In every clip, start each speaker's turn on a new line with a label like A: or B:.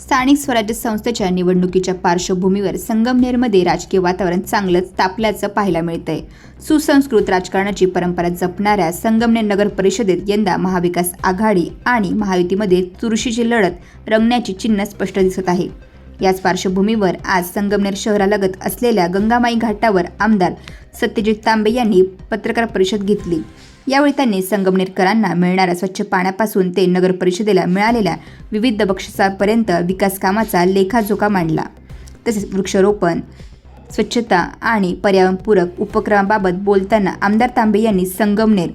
A: स्थानिक स्वराज्य संस्थेच्या निवडणुकीच्या पार्श्वभूमीवर संगमनेरमध्ये राजकीय वातावरण चांगलंच तापल्याचं पाहायला मिळतंय. सुसंस्कृत राजकारणाची परंपरा जपणाऱ्या संगमनेर नगर परिषदेत यंदा महाविकास आघाडी आणि महायुतीमध्ये चुरशीची लढत रंगण्याची चिन्ह स्पष्ट दिसत आहे. याच पार्श्वभूमीवर आज संगमनेर शहरालगत असलेल्या गंगामाई घाटावर आमदार सत्यजित तांबे यांनी पत्रकार परिषद घेतली. यावेळी त्यांनी संगमनेरकरांना मिळणाऱ्या स्वच्छ पाण्यापासून ते नगर परिषदेला मिळालेल्या विविध बक्षिसापर्यंत विकास कामाचा लेखाजोखा मांडला. तसेच वृक्षारोपण स्वच्छता आणि पर्यावरणपूरक उपक्रमाबाबत बोलताना आमदार तांबे यांनी संगमनेर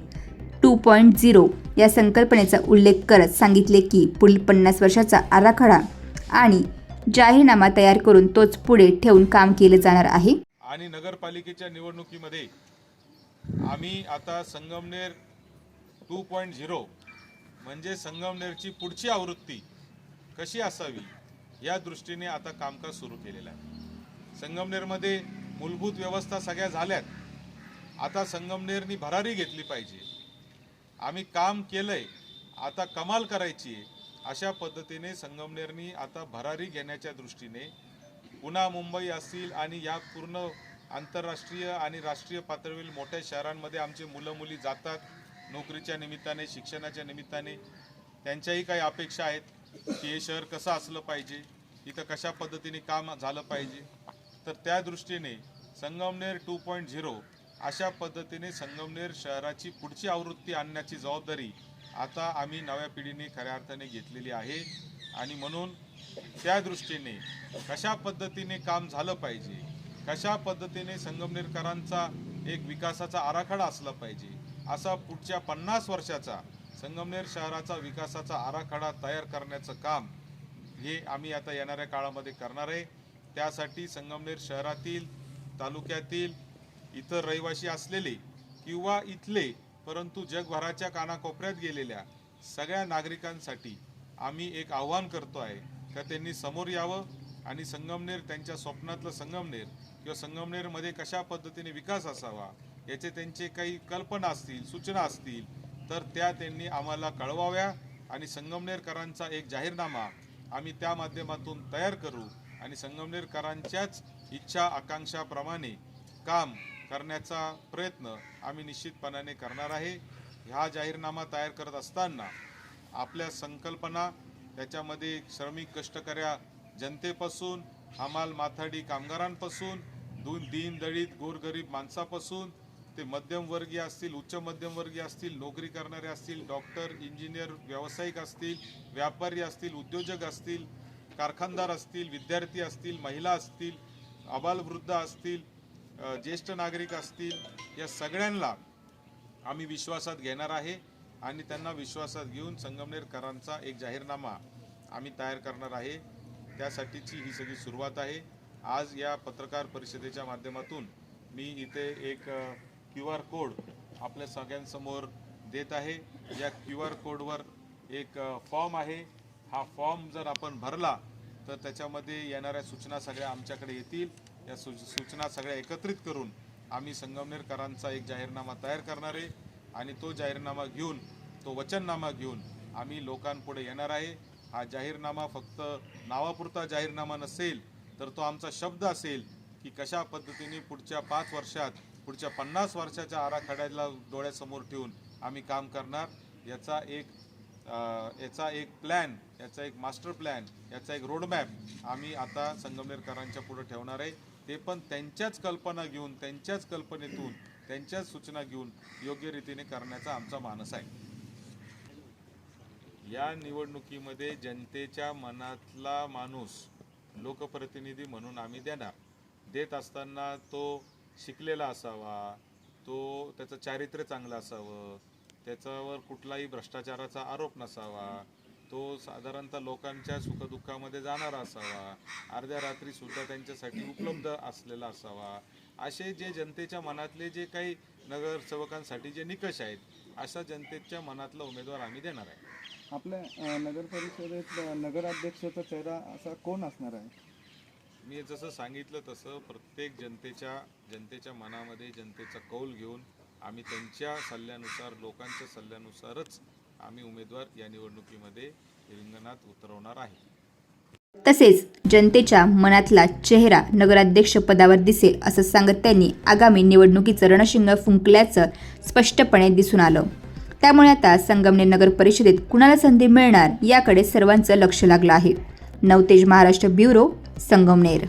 A: टू पॉईंट झिरो या संकल्पनेचा उल्लेख करत सांगितले की पुढील पन्नास वर्षाचा आराखडा आणि जाहीरनामा तयार करून तोच पुढे ठेवून काम केलं जाणार आहे.
B: आणि नगरपालिकेच्या निवडणुकीमध्ये आम्ही आता संगमनेर टू पॉईंट झिरो म्हणजे संगमनेरची पुढची आवृत्ती कशी असावी या दृष्टीने आता कामकाज सुरू केलेलं आहे. संगमनेरमध्ये मूलभूत व्यवस्था सगळ्या झाल्यात. आता संगमनेरनी भरारी घेतली पाहिजे. आम्ही काम केलंय आता कमाल करायची आहे अशा पद्धतीने संगमनेरनी आता भरारी घेण्याच्या दृष्टीने पुन्हा मुंबई असतील आणि या पूर्ण आंतरराष्ट्रीय आणि राष्ट्रीय पातळीवरील मोठ्या शहरांमध्ये आमचे मुलं मुली जातात नोकरीच्या निमित्ताने शिक्षणाच्या निमित्ताने. त्यांच्याही काही अपेक्षा आहेत की हे शहर कसं असलं पाहिजे इथं कशा पद्धतीने काम झालं पाहिजे. तर त्या दृष्टीने संगमनेर टू पॉईंट झिरो अशा पद्धतीने संगमनेर शहराची पुढची आवृत्ती आणण्याची जबाबदारी आता आम्ही नव्या पिढीने खऱ्या अर्थाने घेतलेली आहे. आणि म्हणून त्या दृष्टीने कशा पद्धतीने काम झालं पाहिजे कशा पद्धतीने संगमनेरकरांचा एक विकासाचा आराखडा असला पाहिजे असा पुढच्या पन्नास वर्षाचा संगमनेर शहराचा विकासाचा आराखडा तयार करण्याचं काम हे आम्ही आता येणाऱ्या काळामध्ये करणार आहे. त्यासाठी संगमनेर शहरातील तालुक्यातील इतर रहिवासी असलेले किंवा इथले परंतु जगभराच्या कानाकोपऱ्यात गेलेल्या सगळ्या नागरिकांसाठी आम्ही एक आव्हान करतो आहे का त्यांनी समोर यावं आणि संगमनेर त्यांच्या स्वप्नातलं संगमनेर किंवा संगमनेरमध्ये कशा पद्धतीने विकास असावा याचे त्यांचे काही कल्पना असतील सूचना असतील तर त्या त्यांनी आम्हाला कळवाव्या आणि संगमनेरकरांचा एक जाहीरनामा आम्ही त्या माध्यमातून तयार करू आणि संगमनेरकरांच्याच इच्छा आकांक्षाप्रमाणे काम करण्याचा प्रयत्न आम्ही निश्चितपणाने करणार आहे. हा जाहीरनामा तयार करत असताना आपल्या संकल्पना त्याच्यामध्ये श्रमिक कष्टकऱ्या जनतेपासून हमाल माथाडी कामगारांपासून दोन दीन दलित गोरगरीब माणसापासून ते मध्यमवर्गीय असतील उच्च मध्यमवर्गीय असतील नोकरी करणारे असतील डॉक्टर इंजिनियर व्यावसायिक असतील व्यापारी असतील उद्योजक असतील कारखानदार असतील विद्यार्थी असतील महिला असतील अबालवृद्ध असतील ज्येष्ठ नागरिक असतील या सगळ्यांना आम्ही विश्वासात घेणार आहे आणि त्यांना विश्वासात घेऊन संगमनेरकरांचा एक जाहीरनामा आम्ही तयार करणार आहे. त्यासाठीची ही सगळी सुरुवात आहे. आज या पत्रकार परिषदेच्या माध्यमातून मी इथे एक क्यू आर कोड आपल्या सगळ्यांसमोर देत आहे. या क्यू आर कोडवर एक फॉर्म आहे. हा फॉर्म जर आपण भरला तर त्याच्यामध्ये येणाऱ्या सूचना सगळ्या आमच्याकडे येतील. या सु सूचना सगळ्या एकत्रित करून आम्ही संगमनेरकरांचा एक जाहीरनामा तयार करणार आहे आणि तो जाहीरनामा घेऊन तो वचननामा घेऊन आम्ही लोकांपुढे येणार आहे. हा जाहीरनामा फक्त नावापुरता जाहीरनामा नसेल तर तो आमचा शब्द असेल की कशा पद्धतीने पुढच्या पाच वर्षात पुढच्या पन्नास वर्षाच्या आराखड्याला डोळ्यासमोर ठेवून आम्ही काम करणार. याचा एक याचा एक प्लॅन याचा एक मास्टर प्लॅन याचा एक रोडमॅप आम्ही आता संगमनेरकरांच्या पुढे ठेवणार आहे. ते पण त्यांच्याच कल्पना घेऊन त्यांच्याच कल्पनेतून त्यांच्याच सूचना घेऊन योग्य रीतीने करण्याचा आमचा मानस आहे. या निवडणुकीमध्ये जनतेच्या मनातला माणूस लोकप्रतिनिधी म्हणून आम्ही देणार. देत असताना तो शिकलेला असावा तो त्याचं चारित्र्य चांगलं असावं त्याच्यावर कुठलाही भ्रष्टाचाराचा आरोप नसावा तो साधारणतः लोकांच्या सुखदुःखामध्ये जाणारा असावा अर्ध्या रात्रीसुद्धा त्यांच्यासाठी उपलब्ध असलेला असावा असे जे जनतेच्या मनातले जे काही नगरसेवकांसाठी जे निकष आहेत अशा जनतेच्या मनातला उमेदवार आम्ही देणार आहे.
C: आपल्या नगर परिषदेत नगराध्यक्षाचा चेहरा असा कोण असणार आहे?
B: मी जसं सांगितलं तसं प्रत्येक जनतेच्या जनतेच्या मनामध्ये जनतेचा कौल घेऊन आम्ही त्यांच्या सल्ल्यानुसार लोकांच्या सल्ल्यानुसारच आम्ही उमेदवार या निवडणुकीमध्ये रिंगणात उतरवणार आहे.
A: तसेच जनतेच्या मनातला चेहरा नगराध्यक्ष पदावर दिसेल असं सांगत त्यांनी आगामी निवडणुकीचं रणशिंग फुंकल्याचं स्पष्टपणे दिसून आलं. त्यामुळे आता संगमनेर नगर परिषदेत कुणाला संधी मिळणार याकडे सर्वांचं लक्ष लागलं आहे. नवतेज महाराष्ट्र ब्युरो संगमनेर.